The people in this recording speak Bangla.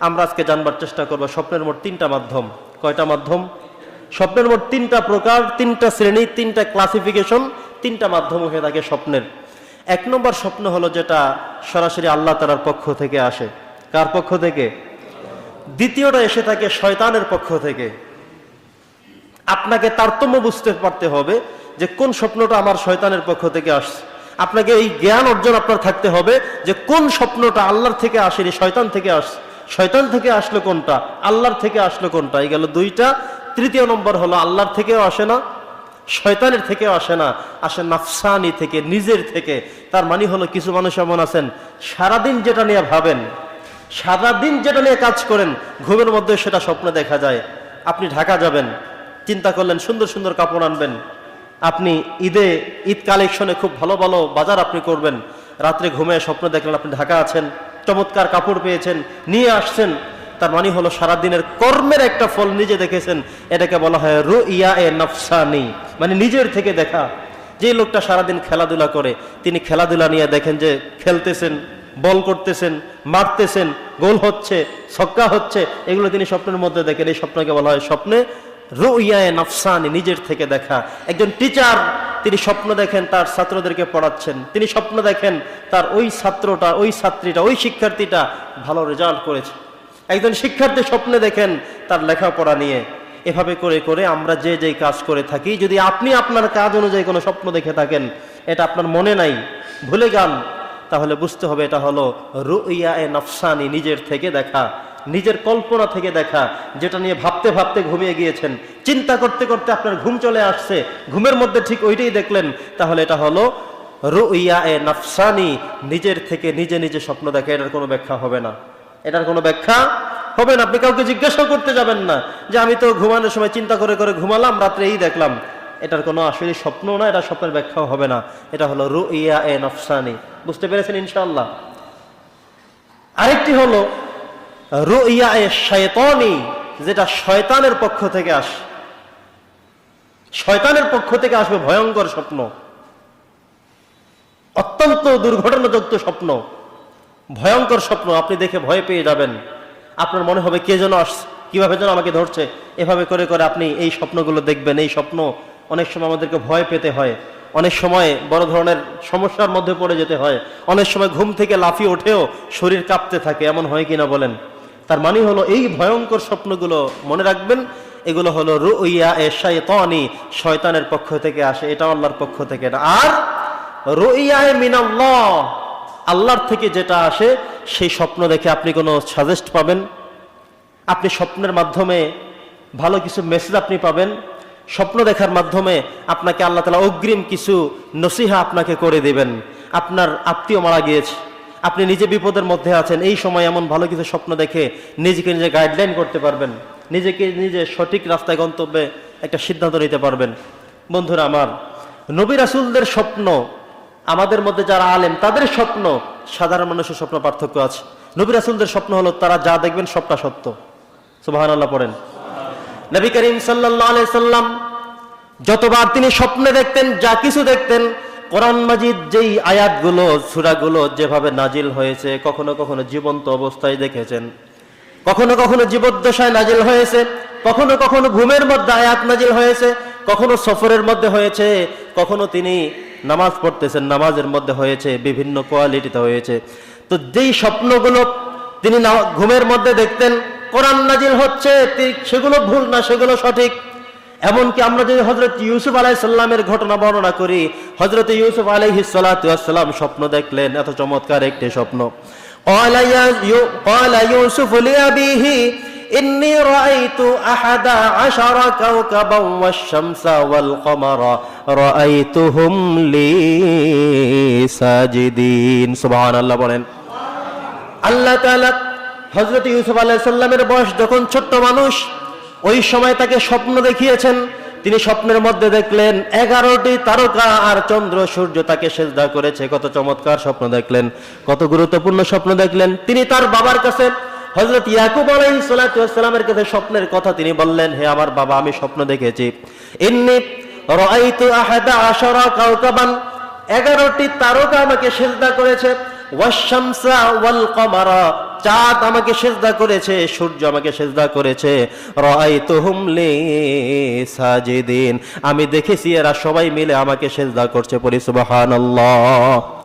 আমরা আজকে জানবার চেষ্টা করব স্বপ্নের মোট তিনটা মাধ্যম। কয়টা মাধ্যম? স্বপ্নের মোট তিনটা প্রকার, তিনটা শ্রেণি, তিনটা ক্লাসিফিকেশন তিনটা মাধ্যম হয়ে থাকে স্বপ্নের। এক নম্বর স্বপ্ন হলো যেটা সরাসরি আল্লাহ তালার পক্ষ থেকে আসে। কার পক্ষ থেকে? দ্বিতীয়টা এসে থাকে শয়তানের পক্ষ থেকে। আপনাকে তারতম্য বুঝতে পারতে হবে যে কোন স্বপ্নটা আমার শয়তানের পক্ষ থেকে আসছে। আপনাকে এই জ্ঞান অর্জন আপনার থাকতে হবে যে কোন স্বপ্নটা আল্লাহর থেকে আসেনি শয়তান থেকে আসছে। শয়তান থেকে আসলো কোনটা? আল্লাহর থেকে আসলো কোনটা? এই গেল দুইটা। তৃতীয় নম্বর হলো আল্লাহর থেকেও আসে না, শয়তানের থেকেও আসে না, আসে নাফসানি থেকে, নিজের থেকে। তার মানে হলো কিছু মানুষ এমন আছেন, সারাদিন যেটা নিয়ে ভাবেন, সারাদিন যেটা নিয়ে কাজ করেন, ঘুমের মধ্যে সেটা স্বপ্নে দেখা যায়। আপনি ঢাকা যাবেন, চিন্তা করলেন সুন্দর সুন্দর কাপড় আনবেন। আপনি ঈদে, ঈদ কালেকশনে খুব ভালো ভালো বাজার আপনি করবেন। রাত্রে ঘুমে স্বপ্ন দেখলেন আপনি ঢাকা আছেন। চমৎকার কাপড় পেয়েছেন, নিয়ে আসছেন। তার মানে হলো সারাদিনের কর্মের একটা ফল নিজে দেখেছেন, এটাকে বলা হয় রু ইয়া এ নফসানি মানে নিজের থেকে দেখা। যে লোকটা সারাদিন খেলাধুলা করে, তিনি খেলাধুলা নিয়ে দেখেন যে খেলতেছেন, বল করতেছেন, মারতেছেন, গোল হচ্ছে, ছক্কা হচ্ছে, এগুলো তিনি স্বপ্নের মধ্যে দেখেন। এই স্বপ্নকে বলা হয় স্বপ্নে রুইয়ায় নফসানি, নিজের থেকে দেখা। একজন টিচার তিনি স্বপ্ন দেখেন তার ছাত্রদেরকে পড়াচ্ছেন। তিনি স্বপ্ন দেখেন তার ওই ছাত্রটা, ওই ছাত্রীটা, ওই শিক্ষার্থীটা ভালো রেজাল্ট করেছে। একজন শিক্ষার্থী স্বপ্নে দেখেন তার লেখাপড়া নিয়ে। এভাবে করে করে আমরা যে যেই কাজ করে থাকি, যদি আপনি আপনার কাজ অনুযায়ী কোনো স্বপ্ন দেখে থাকেন, এটা আপনার মনে নাই, ভুলে যান, তাহলে বুঝতে হবে এটা হলো রুইয়া এ নফসানি নিজের থেকে দেখা। নিজের কল্পনা থেকে দেখা, যেটা নিয়ে ভাবতে ভাবতে ঘুমিয়ে গিয়েছেন। চিন্তা করতে করতে আপনার ঘুম চলে আসছে, ঘুমের মধ্যে ঠিক ওইটাই দেখলেন। তাহলে এটা হলো রুইয়া এ নফসানি, নিজের থেকে নিজে নিজে স্বপ্ন দেখে, এটার কোনো ব্যাখ্যা হবে না। এটার কোনো ব্যাখ্যা হবে না। আপনি কাউকে জিজ্ঞাসাও করতে যাবেন না যে, আমি তো ঘুমানোর সময় চিন্তা করে করে ঘুমালাম রাত্রে এই দেখলাম। এটার কোনো আসলে স্বপ্ন না, এটা স্বপ্নের ব্যাখ্যাও হবে না। এটা হলো রু ইয়া এ নফসানি। বুঝতে পেরেছেন ইনশাল্লাহ আরেকটি হলো যেটা শয়তানের পক্ষ থেকে আসে, শয়তানের পক্ষ থেকে আসবে ভয়ঙ্কর স্বপ্ন। অত্যন্ত দুর্ঘটনাযুক্ত স্বপ্ন, ভয়ঙ্কর স্বপ্ন, আপনি দেখে ভয় পেয়ে যাবেন। আপনার মনে হবে, কে যেন আসছে কীভাবে যেন আমাকে ধরছে। এভাবে করে করে আপনি এই স্বপ্নগুলো দেখবেন, এই স্বপ্ন অনেক সময় আমাদেরকে ভয় পেতে হয়। অনেক সময় বড় ধরনের সমস্যার মধ্যে পড়ে যেতে হয়। অনেক সময় ঘুম থেকে লাফিয়ে ওঠেও শরীর কাঁপতে থাকে, এমন হয় কিনা বলেন? তার মানে হলো এই ভয়ঙ্কর স্বপ্নগুলো মনে রাখবেন, এগুলো হলো রুইয়া এ শায়তানি, শয়তানের পক্ষ থেকে আসে, এটা আল্লাহর পক্ষ থেকে না আর রুইয়া এ মিনাল্লাহ, আল্লাহর থেকে যেটা আসে, সেই স্বপ্ন দেখে আপনি কোনো সাজেস্ট পাবেন? আপনি স্বপ্নের মাধ্যমে ভালো কিছু মেসেজ আপনি পাবেন, স্বপ্ন দেখার মাধ্যমে আপনাকে আল্লাহ তালা অগ্রিম কিছু নসিহা আপনাকে করে দেবেন। আপনার আত্মীয় মারা গিয়েছে আপনি নিজে বিপদের মধ্যে আছেন, এই সময় এমন ভালো কিছু স্বপ্ন দেখে নিজেকে নিজে গাইডলাইন করতে পারবেন। নিজেকে নিজে সঠিক রাস্তায় গন্তব্যে একটা সিদ্ধান্ত নিতে পারবেন। বন্ধুরা আমার, নবী রাসুলদের স্বপ্ন, আমাদের মধ্যে যারা আলেম, তাদের স্বপ্ন, সাধারণ মানুষের স্বপ্ন পার্থক্য আছে। নবী রাসুলদের স্বপ্ন হলো, তারা যা দেখবেন সবটা সত্য। আল্লাহ পড়েন। নবী করিম সাল্লাহ সাল্লাম, যতবার তিনি স্বপ্নে দেখতেন, যা কিছু দেখতেন কোরআন মাজিদ যেই আয়াতগুলো, সুরাগুলো যেভাবে নাজিল হয়েছে, কখনো কখনো জীবন্ত অবস্থায় দেখেছেন। কখনো কখনো জীবদ্দশায় নাজিল হয়েছে, কখনো কখনো ঘুমের মধ্যে আয়াত নাজিল হয়েছে, কখনো সফরের মধ্যে হয়েছে, কখনো তিনি নামাজ পড়তেছেন, নামাজের মধ্যে হয়েছে, বিভিন্ন কোয়ালিটিতে হয়েছে। তো যেই স্বপ্নগুলো তিনি ঘুমের মধ্যে দেখতেন, কোরআন নাজিল হচ্ছে সেগুলো ভুল না, সেগুলো সঠিক। এমনকি আমরা যদি হজরত ইউসুফ আলাই সাল্লামের ঘটনা বর্ণনা করি হজরত ইউসুফ আলাইহি সালাম স্বপ্ন দেখলেন এত চমৎকার একটি স্বপ্ন قال يا- يو- قال يوسف لأبيه إني رأيت أحد عشر كوكبا والشمس والقمر رأيتهم لي ساجدين سبحان الله বলেন আল্লাহ তাআলা হযরত ইউসুফ আলাইহিস সালামের বয়স যখন ছোট্ট মানুষ ওই সময় তাকে স্বপ্ন দেখিয়েছেন। তিনি স্বপ্নের মধ্যে দেখলেন, এগারোটি তারকা আর চন্দ্র সূর্য তাকে সেজদা করেছে। কত চমৎকার স্বপ্ন দেখলেন, কত গুরুত্বপূর্ণ স্বপ্ন দেখলেন। তিনি তার বাবার কাছে হজরত ইয়াকুব আলাইহিস সালামের কাছে স্বপ্নের কথা তিনি বললেন, হে আমার বাবা, আমি স্বপ্ন দেখেছি। আহাদা আশারা কাওকাবান। এগারোটি তারকা আমাকে সেজদা করেছে। চাঁদ আমাকে সেজদা করেছে, সূর্য আমাকে সেজদা করেছে। রাআইতুহুম লি সাজেদিন। আমি দেখেছি এরা সবাই মিলে আমাকে সেজদা করছে পরিসুবাহান সুবহানাল্লাহ।